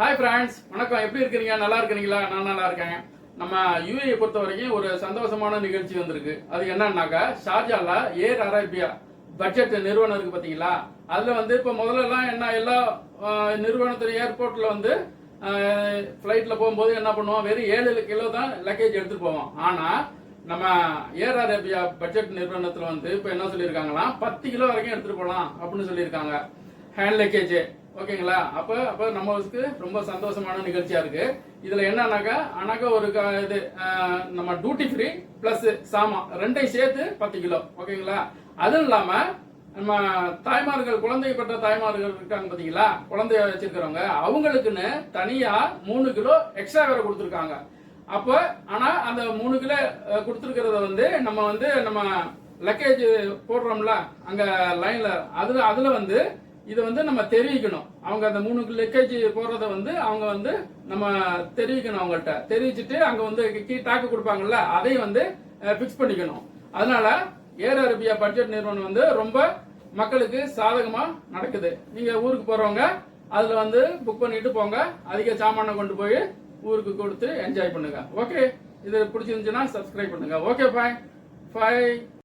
Hi friends வணக்கம். எப்படி இருக்கிறீங்க? நல்லா இருக்கிறீங்களா? நான் நல்லா இருக்கேன். நம்ம யூஏ பொறுத்த வரைக்கும் ஒரு சந்தோஷமான நிகழ்ச்சி வந்திருக்கு. அது என்னன்னாக்கா ஷார்ஜால ஏர் அரேபியா பட்ஜெட் நிறுவனம் இருக்கு பார்த்தீங்களா அதில் வந்து இப்போ முதல்லலாம் என்ன எல்லா நிறுவனத்தில் ஏர்போர்ட்டில் வந்து ஃப்ளைட்டில் போகும்போது என்ன பண்ணுவோம்? வெறும் ஏழு கிலோ தான் லக்கேஜ் எடுத்துகிட்டு போவோம். ஆனால் நம்ம ஏர் அரேபியா பட்ஜெட் நிறுவனத்தில் வந்து இப்போ என்ன சொல்லியிருக்காங்கன்னா பத்து கிலோ வரைக்கும் எடுத்துகிட்டு போகலாம் அப்படின்னு சொல்லியிருக்காங்க. ஹேண்ட் லக்கேஜ் ஓகேங்களா? அப்போ அப்போ நம்மளுக்கு ரொம்ப சந்தோஷமான நிகழ்ச்சியாக இருக்கு. இதில் என்னன்னாக்கா ஆனாக்கா ஒரு க- இது நம்ம டியூட்டி ஃப்ரீ ப்ளஸ் சாமான் ரெண்டையும் சேர்த்து பத்து கிலோ. ஓகேங்களா? அதுவும் இல்லாமல் நம்ம தாய்மார்கள் குழந்தை பெற்ற தாய்மார்கள் இருக்காங்க பார்த்தீங்களா குழந்தைய வச்சிருக்கிறவங்க அவங்களுக்குன்னு தனியாக மூணு கிலோ எக்ஸ்ட்ரா வேற கொடுத்துருக்காங்க. அப்போ ஆனால் அந்த மூணு கிலோ கொடுத்துருக்கிறத வந்து நம்ம வந்து நம்ம லக்கேஜ் போடுறோம்ல அங்கே லைனில் அதில் அதில் வந்து இதை வந்து நம்ம தெரிவிக்கணும். அவங்க அந்த மூணு லெக்கேஜ் போடுறத வந்து அவங்க வந்து நம்ம தெரிவிக்கணும் அவங்கள்ட்ட. தெரிவிச்சுட்டு அங்க வந்து கீ டாக்கு கொடுப்பாங்கல்ல அதையும் வந்து ஃபிக்ஸ் பண்ணிக்கணும். அதனால ஏர் அரேபியா பட்ஜெட் நிறுவனம் வந்து ரொம்ப மக்களுக்கு சாதகமா நடக்குது. நீங்க ஊருக்கு போறவங்க அதுல வந்து புக் பண்ணிட்டு போங்க. அதிக சாமானை கொண்டு போய் ஊருக்கு கொடுத்து என்ஜாய் பண்ணுங்க. ஓகே இது பிடிச்சிருந்துச்சுன்னா சப்ஸ்கிரைப் பண்ணுங்க. ஓகே பாய் பாய்